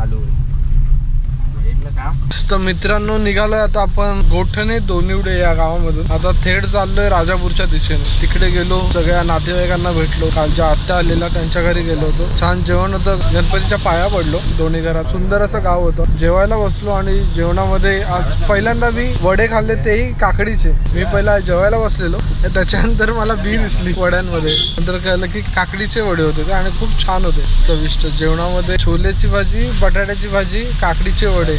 चालू होईल बघितलं का तर मित्रांनो निघालोय आता आपण गोठणे दोनिवडे या गावामधून. आता थेट चाललोय राजापूरच्या दिशेने. तिकडे गेलो सगळ्या नातेवाईकांना भेटलो. कालच्या आत्या आलेला त्यांच्या घरी गेलो होतो. छान जेवण होतं. गणपतीच्या पाया पडलो. दोन्ही घरात सुंदर असं गाव होतं. जेवायला बसलो आणि जेवणामध्ये आज पहिल्यांदा मी वडे खाल्ले तेही काकडीचे. मी पहिला जेवायला बसलेलो. त्याच्यानंतर मला बी दिसली वड्यांमध्ये. नंतर कळलं की काकडीचे वडे होते ते आणि खूप छान होते. चविष्ट जेवणामध्ये छोल्याची भाजी बटाट्याची भाजी काकडीची वडे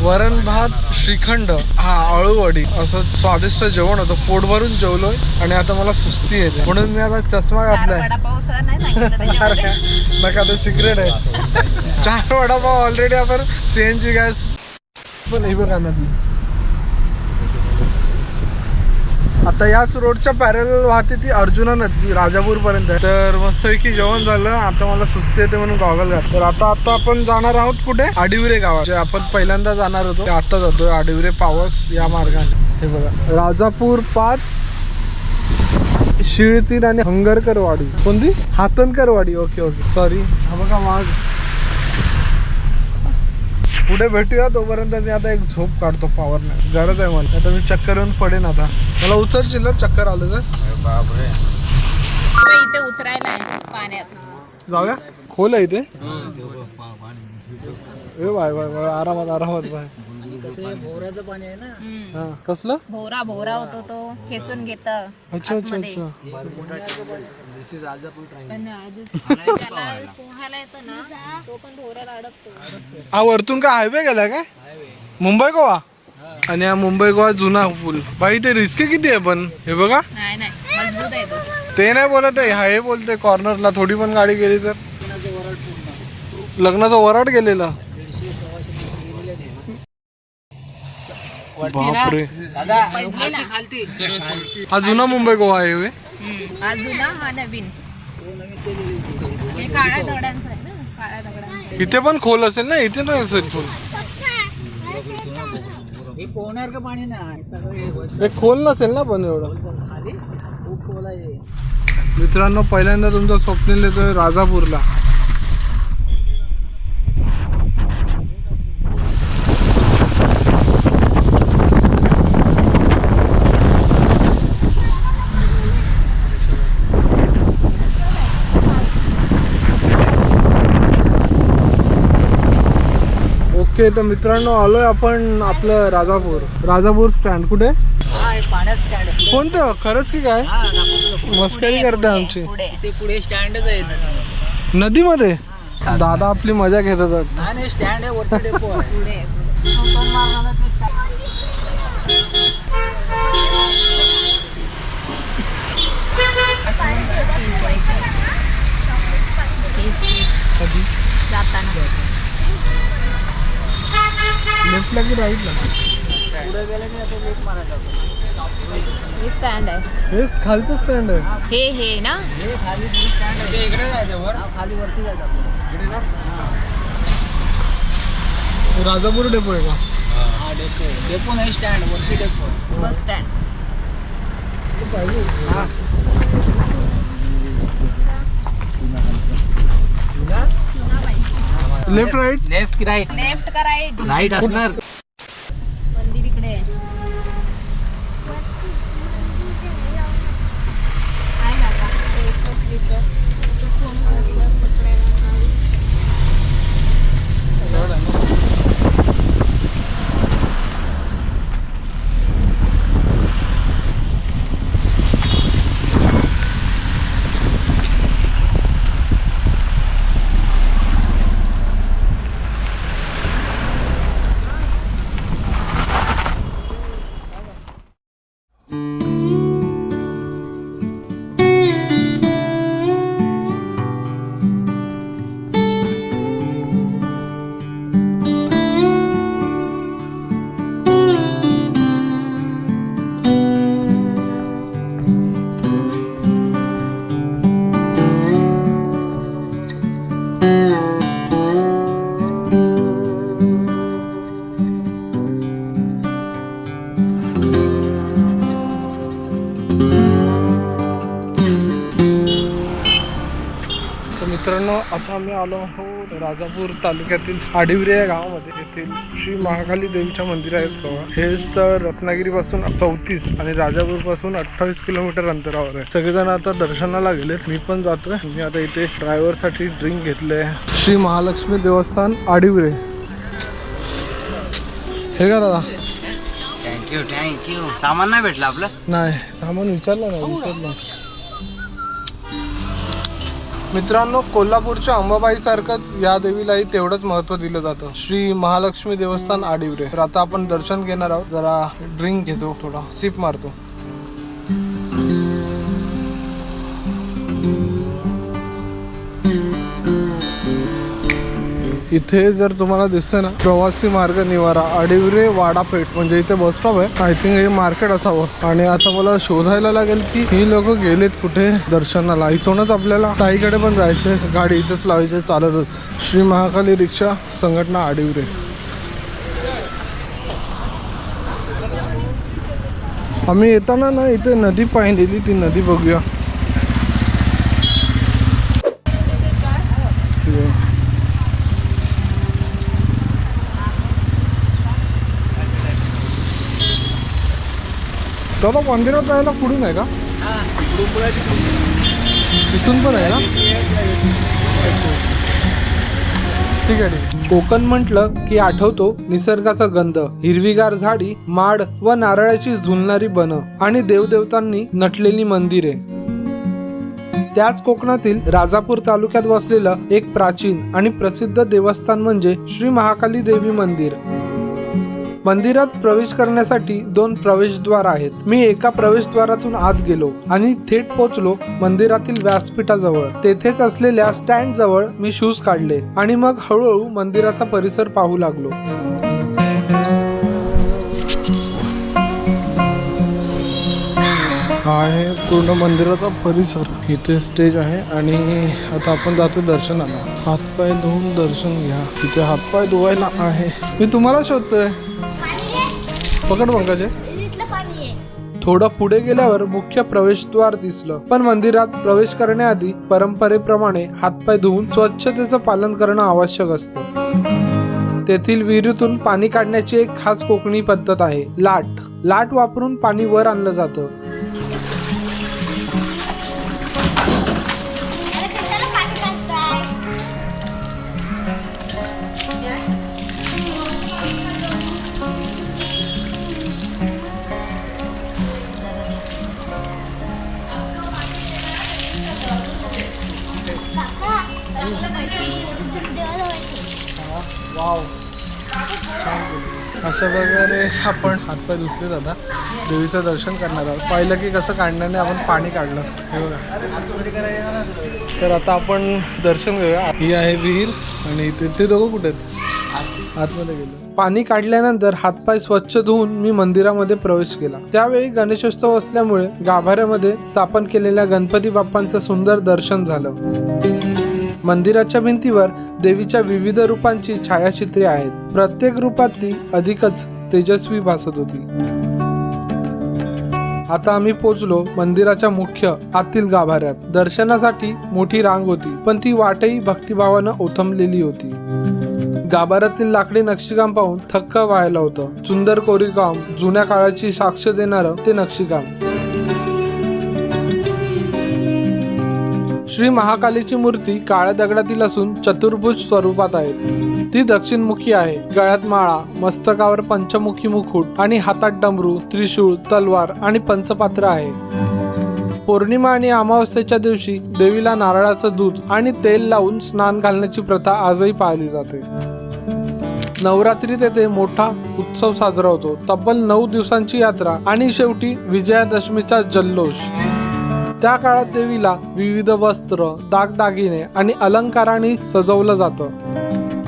वरण भात श्रीखंड हा अळूवडी असं स्वादिष्ट जेवण होतं. पोट भरून जेवलोय आणि आता मला सुस्ती येते म्हणून मी आता चष्मा घातलाय. नका ते सिक्रेट आहे. चार वडापाव ऑलरेडी आपण सीएनजी गॅस पण ही बघा तर आता याच रोडच्या पॅरेल वाहते ती अर्जुना नदी राजापूर पर्यंत आहे तर मस्तपैकी जेवण झालं. आता मला सुस्ती येते म्हणून गॉगल घात तर आता आता आपण जाणार आहोत कुठे? आडिवरे गावात. जे आपण पहिल्यांदा जाणार होतो आता जातो आडिवरे पावस या मार्गाने. हे बघा. राजापूर पाच शिळतीन आणि हंगरकर वाडी कोणती? हातनकर वाडी ओके ओके सॉरी हा बघा वाघ पुढे भेटूया. तोपर्यंत मी आता एक झोप काढतो पॉवरने गरज आहे मला. आता मी चक्कर येऊन पडेन आता. मला उचलशील ना? चक्कर आलं तर? बापरे. इथे उतरायला आहे पाण्यात. जाऊया? खोल आहे इथे. ए बाय बाय बाय. आरामात आरामात बाय. हा. कसलं? भोवरा भोवरा होतो तो. खेचून घेत अच्छा अच्छा आतमध्ये. अच्छा पण दुसरं ज्याला पोहायला. येतं ना तो पण भोवऱ्यात अडकतो हा वरतून काय हायवे गेलाय काय? मुंबई गोवा? आणि हा मुंबई गोवा जुना पूल. बाई ते रिस्क किती आहे पण? हे बघा. नाही नाही. मजबूत आहे तो. ते नाही बोलत आहे. हा हे बोलते कॉर्नरला थोडी पण गाडी गेली तर. लग्नाचा वराट गेलेला. बापरे. हा जुना मुंबई गोवा आहे होय? हम्म. हा जुना हा नवीन. हे काळ्या दगडांचं आहे ना काळ्या दगडांचं. इथे पण खोल असेल ना इथे नाही असेल खोल. हे पोहणार का पाणी नाही? सगळं हे खोल नसेल ना पण एवढं. खाली खूप खोल आहे मित्रांनो पहिल्यांदा तुमचा स्वप्नील येतोय राजापूरला. ओके तर मित्रांनो आलोय आपण आपलं राजापूर. राजापूर स्टँड कुठे? पाण्यात स्टँड आहे कोणतं? खरंच की काय? हा मस्करी करते आमची. पुढे. स्टँडच आहे नदीमध्ये? दादा आपली मजा घेत होतात नाही स्टँड आहे जाताना. लेफ्टला की राईटला. हे स्टँड आहे हे खालचं स्टँड आहे हे हे ना हे खाली स्टँड आहे इकडे जायचं वर खाली वरती जायचं आपल्याला. राजापूर डेपो आहे का डेपो नाही स्टँड वरती डेपो. बस स्टँड हा. लेफ्ट राईट लेफ्ट की राईट लेफ्ट का राईट राईट असणार. आलो हो राजापूर तालुक्यातील आडिवरे या गावामध्ये येथील श्री महाकाली देवीच्या मंदिर आहेत जवळ हेच तर रत्नागिरी पासून चौतीस आणि राजापूरपासून अठ्ठावीस किलोमीटर अंतरावर आहे. सगळेजण आता दर्शनाला गेलेत. मी पण जातोय. मी आता इथे ड्रायव्हरसाठी ड्रिंक घेतले श्री महालक्ष्मी देवस्थान आडिवरे हे का दादा? थँक्यू थँक्यू सामान नाही भेटलं आपलं? नाही सामान विचारलं नाही विचारलं. मित्रांनो कोल्हापूरच्या अंबाबाई सारखंच या देवीलाही तेवढंच महत्त्व दिलं जातं. श्री महालक्ष्मी देवस्थान आडिवरे. तर आता आपण दर्शन घेणार आहोत. जरा ड्रिंक घेतो थोडा. सिप मारतो. इथे जर तुम्हाला दिसतंय ना प्रवासी मार्ग निवारा अडिवरे वाडापेठ म्हणजे इथे बस स्टॉप आहे. आय थिंक हे मार्केट असावं. आणि आता मला शोधायला लागेल की ही लोक गेलेत कुठे दर्शनाला. इथूनच आपल्याला ताईकडे पण जायचंय. गाडी इथेच लावायची चालतच. श्री महाकाली रिक्षा संघटना आडिवरे. आम्ही येताना ना इथे नदी पाहिलेली ती नदी बघूया. दादा मंदिरात जायला पुढून आहे का? तिथून पण आहे ना? ठीक आहे ठीक कोकण म्हटलं की आठवतो निसर्गाचा गंध हिरवीगार झाडी माड व नारळाची झुलणारी बन आणि देवदेवतांनी नटलेली मंदिरे. त्याच कोकणातील राजापूर तालुक्यात वसलेलं एक प्राचीन आणि प्रसिद्ध देवस्थान म्हणजे श्री महाकाली देवी मंदिर. मंदिरात प्रवेश करण्यासाठी दोन प्रवेशद्वार आहेत. मी एका प्रवेशद्वारातून आत गेलो आणि थेट पोचलो मंदिरातील व्यासपीठाजवळ. तेथेच असलेल्या स्टँड जवळ मी शूज काढले आणि मग हळूहळू मंदिराचा परिसर पाहू लागलो. हा आहे पूर्ण मंदिराचा परिसर. इथे स्टेज आहे आणि आता आपण जातो दर्शनाला. हातपाय धुवून दर्शन घ्या. इथे हातपाय धुवायला आहे. मी तुम्हाला शोधतोय. पकड पंकज. थोडं पुढे गेल्यावर मुख्य प्रवेशद्वार दिसलं. पण मंदिरात प्रवेश करण्याआधी परंपरेप्रमाणे हातपाय धुवून स्वच्छतेचं पालन करणं आवश्यक असतं. तेथील विहिरीतून पाणी काढण्याची एक खास कोकणी पद्धत आहे लाट. लाट वापरून पाणी वर आणलं जातं. अशा आपण हातपाय धुतले दादा. देवीचं दर्शन करणार आहोत. पाहिलं की कसं काढण्याने आपण पाणी काढलं. हे बघा. तर आता आपण दर्शन घेऊया. ही आहे विहीर आणि इथे ते दोघं कुठे आहेत? आतमध्ये गेलो. पाणी काढल्यानंतर हातपाय स्वच्छ धुवून मी मंदिरामध्ये प्रवेश केला. त्यावेळी गणेशोत्सव असल्यामुळे गाभाऱ्यामध्ये स्थापन केलेल्या गणपती बाप्पांचं सुंदर दर्शन झालं. मंदिराच्या भिंतीवर देवीच्या विविध रूपांची छायाचित्रे आहेत. प्रत्येक रूपात ती अधिकच तेजस्वी भासत होती. आता आम्ही पोचलो मंदिराच्या मुख्य आतील गाभाऱ्यात. दर्शनासाठी मोठी रांग होती पण ती वाटही भक्तिभावानं ओथंबलेली होती. गाभाऱ्यातील लाकडी नक्षीकाम पाहून थक्क व्हायला होतं. सुंदर कोरीकाम जुन्या काळाची साक्ष देणारं ते नक्षीकाम. श्री महाकालीची मूर्ती काळ्या दगडातील असून चतुर्भुज स्वरूपात आहे. ती दक्षिणमुखी आहे. गळ्यात माळा मस्तकावर पंचमुखी मुकुट आणि हातात डमरू त्रिशूळ तलवार आणि पंचपात्र आहे. पौर्णिमा आणि अमावस्येच्या दिवशी देवीला नारळाचं दूध आणि तेल लावून स्नान घालण्याची प्रथा आजही पाळली जाते. नवरात्रीत येथे मोठा उत्सव साजरा होतो. तब्बल नऊ दिवसांची यात्रा आणि शेवटी विजयादशमीचा जल्लोष. त्या काळात देवीला विविध वस्त्र दागदागिने आणि अलंकारांनी सजवलं जातं.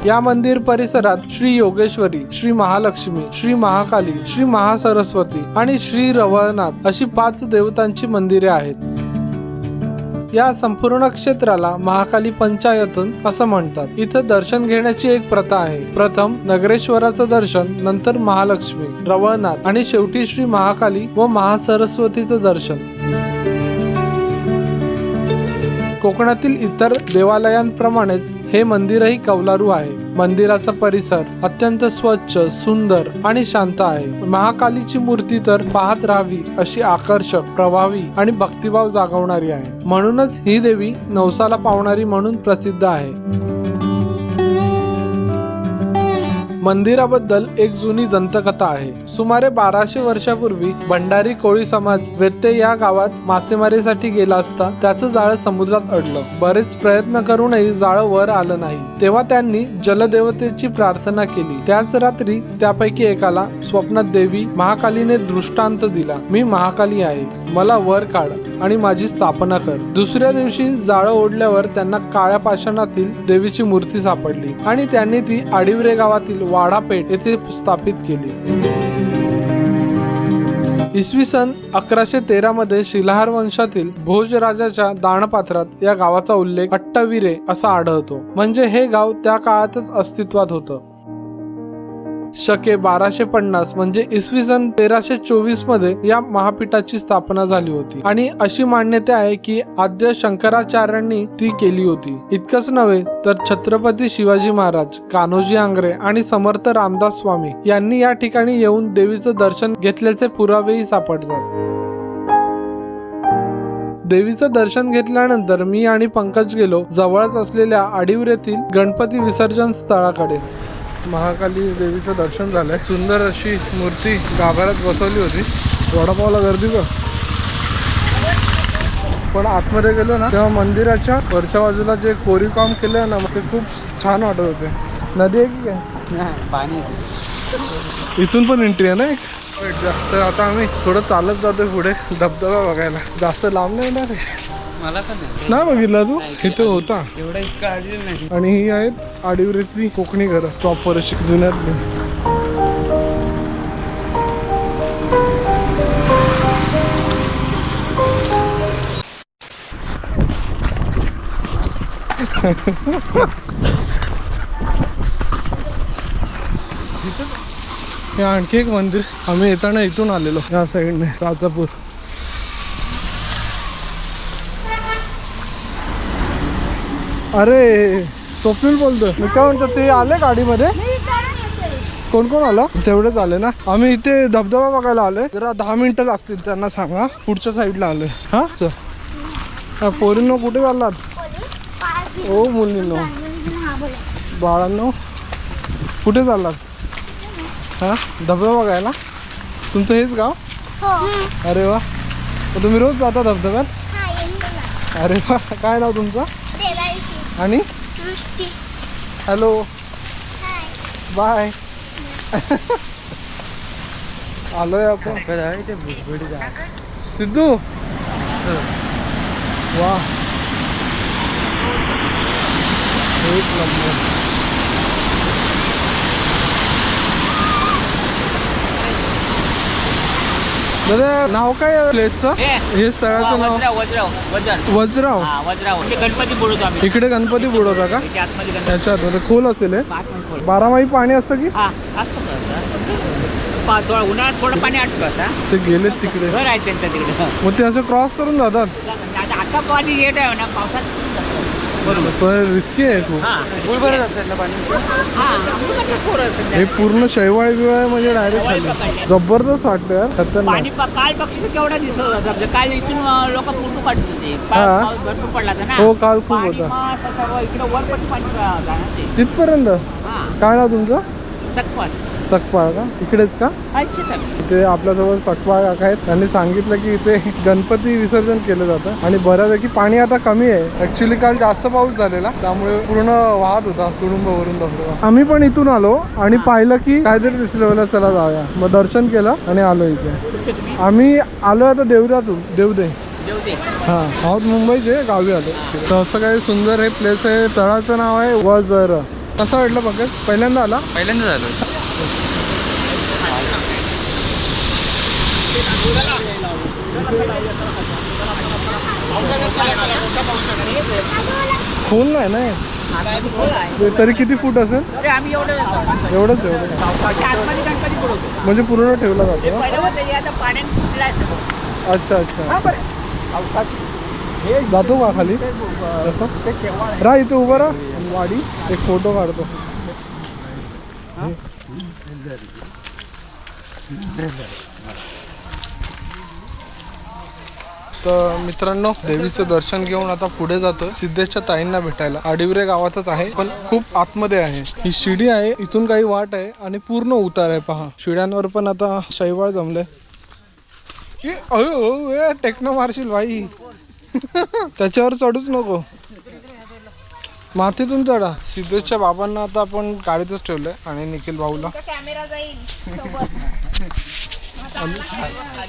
या मंदिर परिसरात श्री योगेश्वरी श्री महालक्ष्मी श्री महाकाली श्री महासरस्वती आणि श्री रवळनाथ अशी पाच देवतांची मंदिरे आहेत. या संपूर्ण क्षेत्राला महाकाली पंचायतन असं म्हणतात. इथं दर्शन घेण्याची एक प्रथा आहे. प्रथम नगरेश्वराचं दर्शन नंतर महालक्ष्मी रवळनाथ आणि शेवटी श्री महाकाली व महासरस्वतीचं दर्शन. कोकणातील इतर देवालयांप्रमाणेच हे मंदिरही कौलारू आहे. मंदिराचा परिसर अत्यंत स्वच्छ सुंदर आणि शांत आहे. महाकालीची मूर्ती तर पाहत राहावी अशी आकर्षक प्रभावी आणि भक्तिभाव जागवणारी आहे. म्हणूनच ही देवी नवसाला पावणारी म्हणून प्रसिद्ध आहे. मंदिराबद्दल एक जुनी दंतकथा आहे. सुमारे बाराशे वर्षापूर्वी भंडारी कोळी समाज व्यत्यय या गावात मासेमारीसाठी गेला असता त्याचं जाळं समुद्रात अडलं. बरेच प्रयत्न करूनही जाळं वर आलं नाही. तेव्हा त्यांनी जलदेवतेची प्रार्थना केली. त्याच रात्री त्यापैकी एकाला स्वप्नात देवी महाकालीने दृष्टांत दिला. मी महाकाली आहे. मला वर काढ आणि माझी स्थापना कर. दुसऱ्या दिवशी जाळं ओढल्यावर त्यांना काळ्या पाषाणातील देवीची मूर्ती सापडली आणि त्यांनी ती आडिवरे गावातील वाडापेठ येथे स्थापित केली. इसवी सन अकराशे तेरा मध्ये शिलाहार वंशातील भोजराजाच्या दानपात्रात या गावाचा उल्लेख अट्टविरे असा आढळतो. म्हणजे हे गाव त्या काळातच अस्तित्वात होतं. शके बाराशे पन्नास म्हणजे इसवी सन तेराशे चोवीसमध्ये या महापीठाची स्थापना झाली होती. आणि अशी मान्यता आहे की आद्य शंकराचार्यांनी ती केली होती. इतकंच नव्हे तर छत्रपती शिवाजी महाराज कान्होजी आंग्रे आणि समर्थ रामदास स्वामी यांनी या ठिकाणी येऊन देवीचं दर्शन घेतल्याचे पुरावेही सापडतात. देवीचं दर्शन घेतल्यानंतर मी आणि पंकज गेलो जवळच असलेल्या आडिवरेतील गणपती विसर्जन स्थळाकडे. महाकाली देवीचं दर्शन झालंय. सुंदर अशी मूर्ती गाभाऱ्यात बसवली होती. वडापावला गर्दी का पण आतमध्ये गेलो ना तेव्हा मंदिराच्या वरच्या बाजूला जे कोरीव काम केलं ना ते खूप छान वाटत होते. नदी आहे की काय? पाणी इथून पण एंट्री आहे ना एक? जास्त आता आम्ही थोडं चालत जातोय पुढे धबधबा बघायला. जास्त लांब नाही येणार आहे. मला का नाही. बघितला तू? इथे होता. एवढं इतकं आढळलं नाही. आणि ही आहेत आडिवरीतली कोकणी घरं प्रॉपर अशी जुन्यातली हे आणखी एक मंदिर. आम्ही येताना इथून आलेलो. या साईडने राजापूर. अरे स्वप्नील बोलतोय. मी काय म्हणतो ते आले गाडीमध्ये? कोण कोण आलं? तेवढेच आले ना? आम्ही इथे धबधबा बघायला आलोय. जरा दहा मिनिटं लागतील त्यांना सांगा. पुढच्या साईडला आलोय. हा? चल. हा, पोरींनो कुठे चाललात? ओ मुलींनो. बाळांनो. कुठे चाललात? हा? धबधबा बघायला? तुमचं हेच गाव? अरे वा. तुम्ही रोज जाता धबधब्यात? अरे वा. काय नाव तुमचं? आणि? हॅलो. बाय. आलोय आपण. ते भुजबडी सिद्धू. वा एक नंबर. दादा नाव काय प्लेसचं? हे. स्थळाचं नाव? वज्राव वज्राव वजर वज्राव. हा वज्राव. ते गणपती बुडवतो आम्ही. इकडे गणपती बुडवता का? त्याच्या आतमध्ये गणपती त्याच्यात मध्ये खोल असेल हे. आतमध्ये. बारामाही पाणी असतं की? हा असतं तसं. पा- थोडं उन्हाळ्यात थोडं पाणी आटलं असा ते गेलेत तिकडे. घर आहे त्यांच्या तिकडे. मग ते असं क्रॉस करून जातात? आता आता पाणी येत आहे ना पावसात पण रिस्की आहे खूप. हा हा हे पूर्ण शैवाळ बिवाळ म्हणजे डायरेक्ट खाली. जबरदस्त वाटतं यार खतरनाक. पाणी प- काल पक्षी केवढा दिसत होता म्हणजे काल इथून लोक फोटो काढत होते. हा. पाऊस पाऊस भरपूर पडला होता ना. हो, काल खूप पाणी होता. मग असं सर्व इकडे वरपट्टी पाणी ते. तिथपर्यंत? हा. काय नाव तुमचं? सकपाट सकपाळ का? इकडेच का? इथे आपल्याजवळ सकपाळ काका आहेत. त्यांनी सांगितलं की इथे गणपती विसर्जन केलं जातं. आणि बऱ्यापैकी पाणी आता कमी आहे. ऍक्च्युली काल जास्त पाऊस झालेला. त्यामुळे पूर्ण वाहत होता. तुडुंब वरून धबधबा आम्ही पण इथून आलो आणि पाहिलं की काहीतरी दिसलं. चला जाऊया. मग दर्शन केलं आणि आलो इथे. आम्ही आलो आता देवदातून देवदे. हा. आहोत मुंबईचे. गावी आलो. तर असं काही सुंदर हे प्लेस आहे. तळाचं नाव आहे वजर. कसं वाटलं बघत पहिल्यांदा आला? पहिल्यांदा झालो खोल नाही ना हे? ते तरी किती फूट असेल? अरे आम्ही एवढं एवढंच एवढं पावसाच्या आतमध्ये गणपती बुडवतो. म्हणजे पूर्ण ठेवला ते जातो पहिलं होतं हे आता पाण्यात फुटलं आहे सगळं अच्छा अच्छा. हा बरं. पावसात जातो का खाली? असं? राह इथे उभं राहा. वाडी एक फोटो काढतो. तर मित्रांनो देवीचं दर्शन घेऊन आता पुढे जातो सिद्धेशच्या ताईंना भेटायला. आडिवरे गावातच आहे पण खूप आतमध्ये आहे. ही शिडी आहे इथून काही वाट आहे आणि पूर्ण उतार आहे पहा. शिड्यांवर पण आता शैवाळ जमले टेक्नो मारशील भाई त्याच्यावर चढूच नको. मातीतून चढा. सिद्धेशच्या बाबांना आता आपण गाडीतच ठेवलंय आणि निखिल भाऊला. कॅमेरा जाईल. सोबत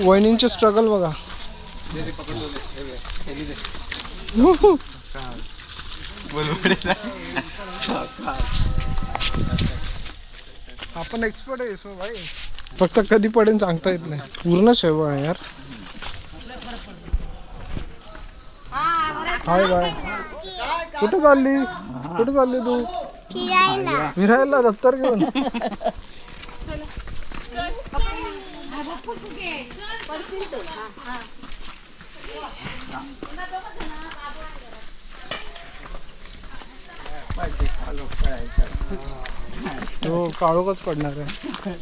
वहिनींचे स्ट्रगल बघा. हे. आपण एक्सपर्ट आहे इसमें भाई. फक्त कधी पडेल सांगता येत नाही. पूर्ण शेवा आहे यार. Hi bye. कुठे चालली? कुठे चालली तू? फिरायला. दप्तर घेऊन? हो काळोखच पडणार आहे.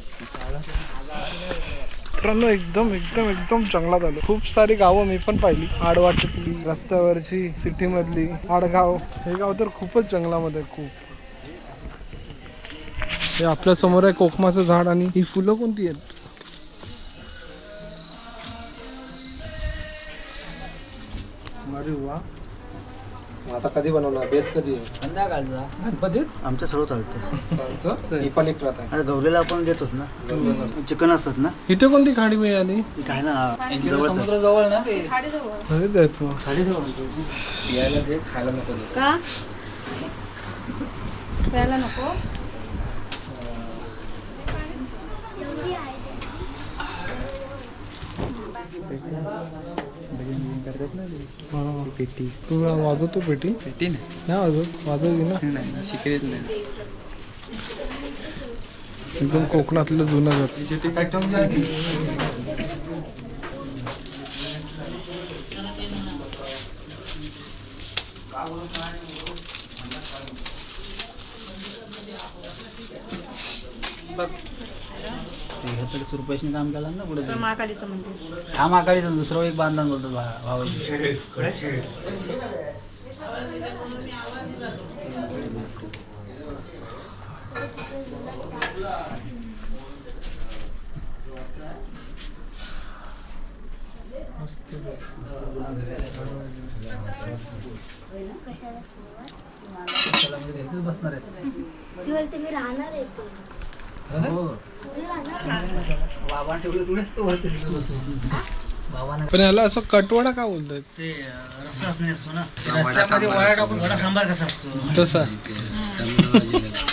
मित्रांनो एकदम एकदम एकदम जंगलात आलो. खूप सारी गावं मी पण पाहिली. आडवाटातली रस्त्यावरची सिटी मधली आडगाव. हे गाव तर खूपच जंगलामध्ये आहे, खूप. हे आपल्यासमोर आहे कोकमाचं झाड आणि ही फुलं कोणती आहेत? अरे वा आता कधी बनवणार? बेत कधी आहे? संध्याकाळचा. गणपतीत? आमचं सर्व चालतं? ही पण एक प्रथा आता गौरीला आपण देतोच ना. चिकन असतात ना. इथे कोणती खाडी मिळाली? ती काय ना समुद्र जवळ ना ते? आहे तू पियायला दे खायला नको दे का? प्यायला नको? हा. तू वाजवतो पेटी? पेटी नाही. वाजव वाजव घे ना? नाही शिकलेच नाही एकदम कोकणातलं जुनं घर. रुपयाने काम केलं ना पुढे महाकालीचं मंदिर. हा माकाळीचं दुसरं एक बांधण बोलतो भा- भाऊ बसणार हो. पण याला असं कटवाडा का बोलतात ते रस्सा असतो ना? रस्स्यामध्ये वडा टाकून वडा सांबार कसा असतो? तसा.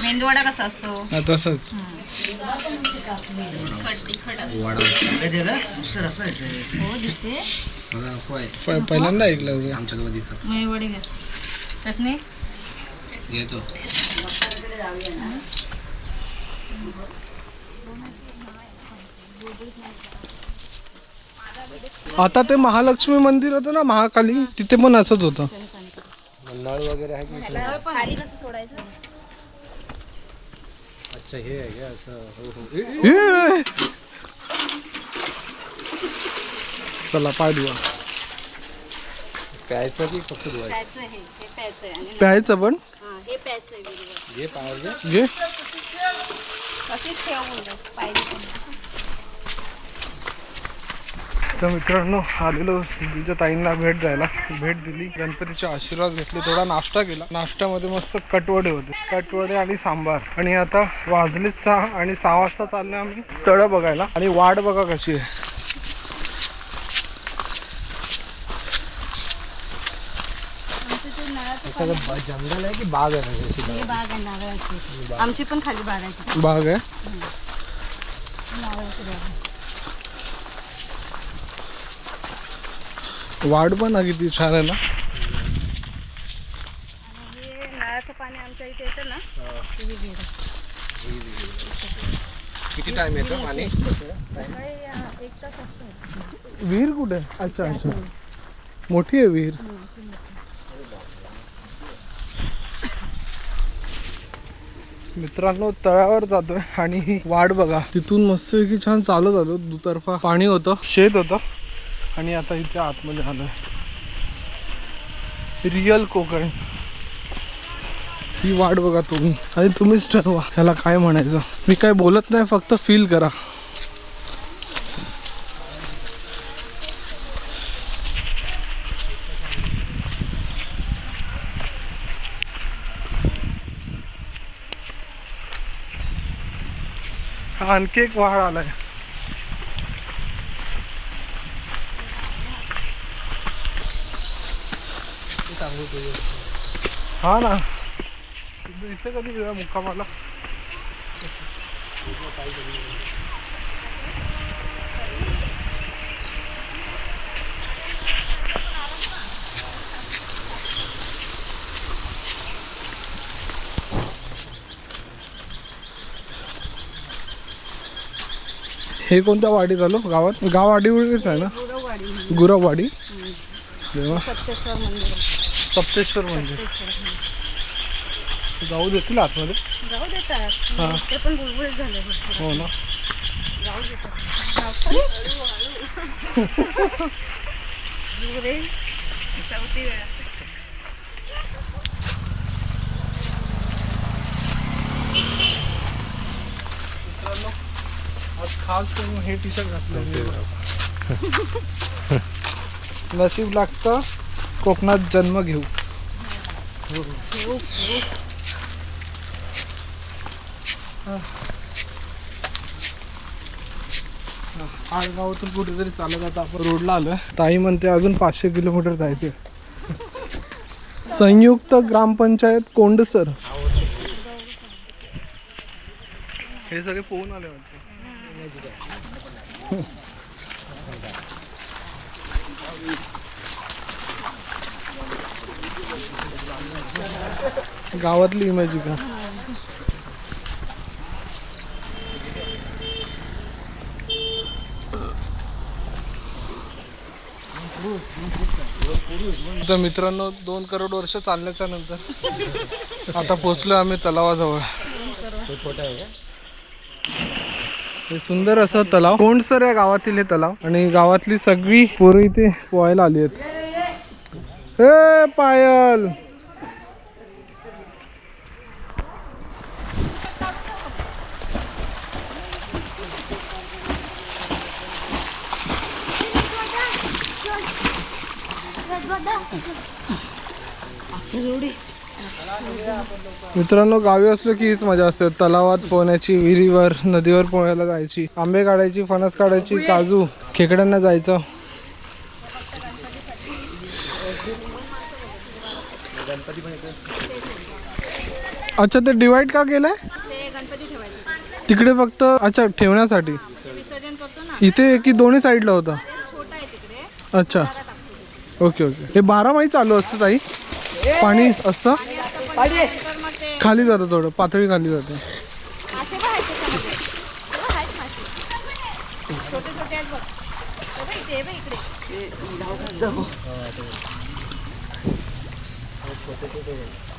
मेंदूवडा कसा असतो? हा तसंच? नुसतं रस्सा येते हो दिसते प- पहिल्यांदा ऐकलं होतं. आमच्यात मध्ये खा. मी वडे घे चटणी घेतो. आता ते महालक्ष्मी मंदिर होतं ना महाकाली तिथे पण असंच होतं. नळ वगैरे आहे की खाली कसं सोडायचं? अच्छा हे आहे का? असं हो हो. ए! चला पाय धुवा प्यायचं की फक्त धुवायचं? प्यायचं हे हे प्यायचं आहे. आणि प्यायचं पण? हा, हे प्यायचं आहे घे घे घे. तशीच ठेव बोलतो पाहिजे पण. तर मित्रांनो आलेलो सिद्धीच्या ताईंना भेट द्यायला. भेट दिली. गणपतीचे आशीर्वाद घेतले. थोडा नाश्ता केला. नाश्त्यामध्ये मस्त कटवडे होते. कटवडे आणि सांबार. आणि आता वाजलेत सहा आणि सहा वाजता चालले आम्ही तळ बघायला. आणि वाट बघा कशी आहे. जंगल आहे की बाग आहे आमची पण खाली बाग आहे. बाग आहे. आहे. वाट पण ना किती छान आहे ना आणि हे नळाचं पाणी आमच्या इथे येतं ना ते विहीर आहे. किती टाइम येतो पाणी? सकाळी अं, एक तास असतो. विहीर कुठे अच्छा अच्छा. मोठी आहे विहीर. मित्रांनो तळावर जातोय आणि ही वाट बघा. तिथून मस्तपैकी छान चालत आलो. दुतर्फा पाणी होतं शेत होतं. आणि आता इथे आतमध्ये आलो आहे रिअल कोकण. ही वाट बघा तुम्ही. आणि तुम्हीच ठरवा. ह्याला काय म्हणायचं? मी काय बोलत नाही फक्त फील करा. आणखी एक वाढ आलाय. हा ना. इथे कधी गेला मुक्कामाला? हे कोणत्या वाडीत आलो? गावात? गाव वाडीवरच आहे ना? गुरववाडी. देवा. सप्तेश्वर मंदिर. जाऊ देतील आतमध्ये? जाऊ देतात. हा. ते पण बुलबुल झाले भरपूर. हो ना. जाऊ देतात. रे चौथी वेळा. आज खास करून हे टी शर्ट घातलं नशीब लागतं. कोकणात जन्म घेऊ. आडगावातून कुठेतरी चालत आता आपण रोडला आलोय. ताई म्हणते अजून पाचशे किलोमीटर जायचे संयुक्त ग्रामपंचायत कोंडसर हे सगळे पोहून आले वाटते. गावातली इमेज का? तर मित्रांनो दोन करोड वर्ष चालल्याच्या नंतर आता पोचलो आम्ही तलावाजवळ. छोटा आहे हे सुंदर असं तलाव. कोंडसर या गावातील हे तलाव. आणि गावातली सगळी पोरं इथे पोहायला आली आहेत. हे पायल! मित्रांनो गावी असलो की हीच मजा असते. तलावात पोहण्याची विहिरीवर नदीवर पोहायला जायची आंबे काढायची फणस काढायची काजू खेकड्यांना जायचं. अच्छा ते डिवाइड का केलंय? तिकडे फक्त अच्छा ठेवण्यासाठी. इथे की दोन्ही साईडला होता? अच्छा. Okay okay. हे बारा चालू असतं ताई. पाणी असतं? खाली जातं थोडं पातळी खाली जाते. तिथून मारतो आहेत त्याच्यामध्ये तेव्हा आहेत मासे छोटे छोटे आहेत बघ ते बघ इथे, हे बघ इकडे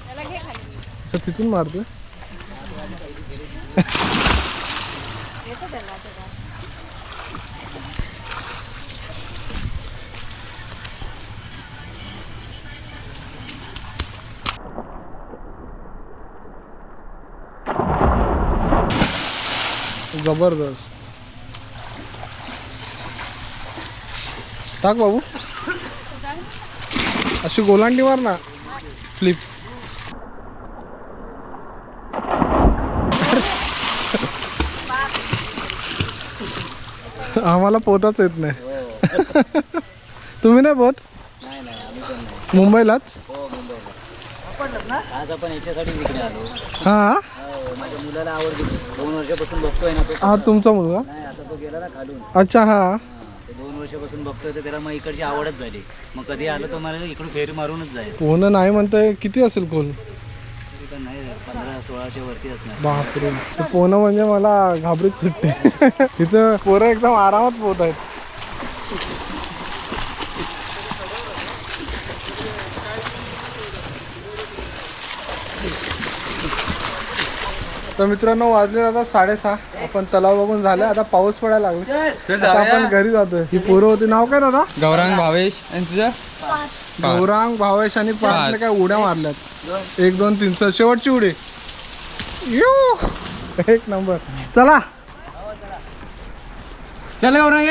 त्याला घे खाली अच्छा तिथून मारतोय येतो त्याला आता काय. जबरदस्त. टाक बाबू. अशी गोलांडी मार ना. फ्लिप आम्हाला पोहताच येत नाही. तुम्ही नाही पोहत मुंबईलाच? हो? माझ्या मुलाला आवडते. दोन वर्षापासून बघतोय ना तो. हा तुमचा मुलगा? नाही आता तो गेला ना खालून. अच्छा हा. ते दोन वर्षापासून बघतोय तर त्याला मग इकडची आवडच झाली. मग कधी आलं तर मला इकडून फेरी मारूनच जाईल. पोहणं नाही म्हणताय किती असेल तरी पण नाही पंधरा सोळाच्या वरती असणार. बापरे. ते पोहणं म्हणजे मला घाबरीत सुटते. तिथं पोरं एकदम आरामात पोहत आहेत. तर मित्रांनो वाजले आता साडेसहा. आपण तलाव बघून झालं आता पाऊस पडायला लागला. आता आपण घरी जातोय. ही पोरं होती. नाव काय दादा? गौरांग भावेश. आणि तुझं? गौरांग भावेश आणि पाचले काय उड्या मारल्यात. एक दोन तीन. सर शेवटची उडी. यू! एक नंबर. चला. चल गौरांग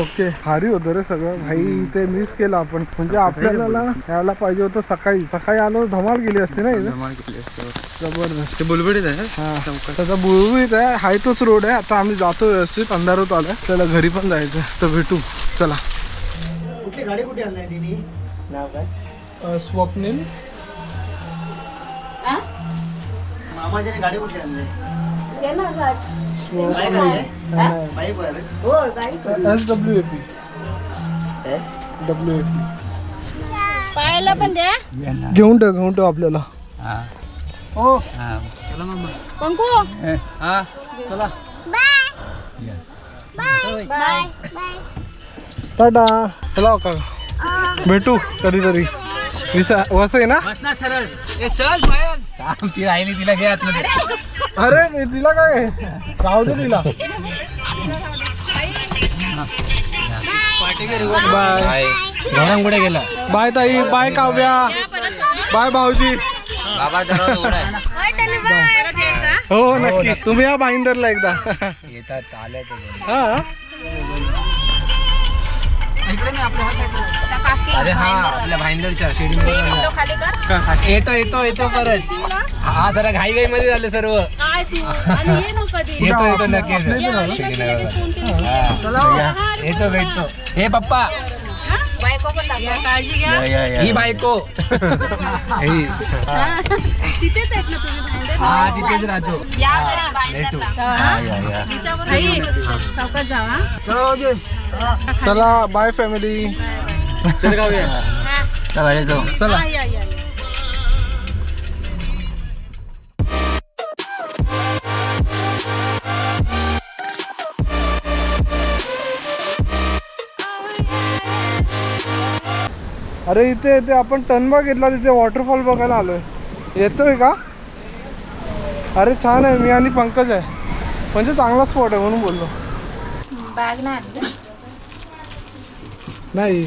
ओके. भारी होतं रे सगळं. भाई ते मिस केलं आपण. म्हणजे आपल्याला यायला पाहिजे होतं सकाळी. सकाळी आलो धमाल गेली असते ना इथे? जबरदस्त. बुलबुडीत आहे हा. त्याचा बुळबुळीत आहे. हाय तोच रोड आहे. आता आम्ही जातो व्यवस्थित. अंधार होत आलाय. त्याला घरी पण जायचं. तर भेटू. चला. कुठली गाडी कुठे आणलाय तिने नाव काय? स्वप्नील. हा? मामाच्या गाडी कुठे आणलाय S W A P W A P पायाला पण द्या. घेऊन ठेव घेऊन ठेव आपल्याला. हो. पंकू. हा. चला. बाय. टाटा. चला का भेटू कधीतरी. विसा वस आहे ना? सरळ. ए चल बाहेर. ती राहिली तिला घे आतमध्ये. अरे तिला काय? आहे? राहू दे तिला. बाय. गौरांग कुठे गेला? बाय ताई बाय काव्या. बाय भाऊजी. बाबा दरवाजा उघडा आहे. हो नक्की. तुम्ही या बाईंदरला एकदा. येतात आल्या हा? अरे हा आपल्या भाईंदरच्या शेडी खाली कर. येतो येतो येतो परत. हा जरा घाई घाई मध्ये झालं सर्व. काय तू? आणि ये ना कधी. येतो येतो नक्कीच. येतो भेटतो. हे पप्पा. काळजी घ्या. ही बायको. ही. तिथेच आहेत ना तुम्ही भांडे हा तिथेच राहतो. या घरी. हा, चौकात जावा चला बाय फॅमिली चल येतो चला या या. अरे इथे इथे आपण टनबा घेतला तिथे वॉटरफॉल बघायला आलोय. येतोय का? अरे छान आहे मी आणि पंकज आहे. म्हणजे चांगला स्पॉट आहे म्हणून बोललो. बॅग नाही नाही.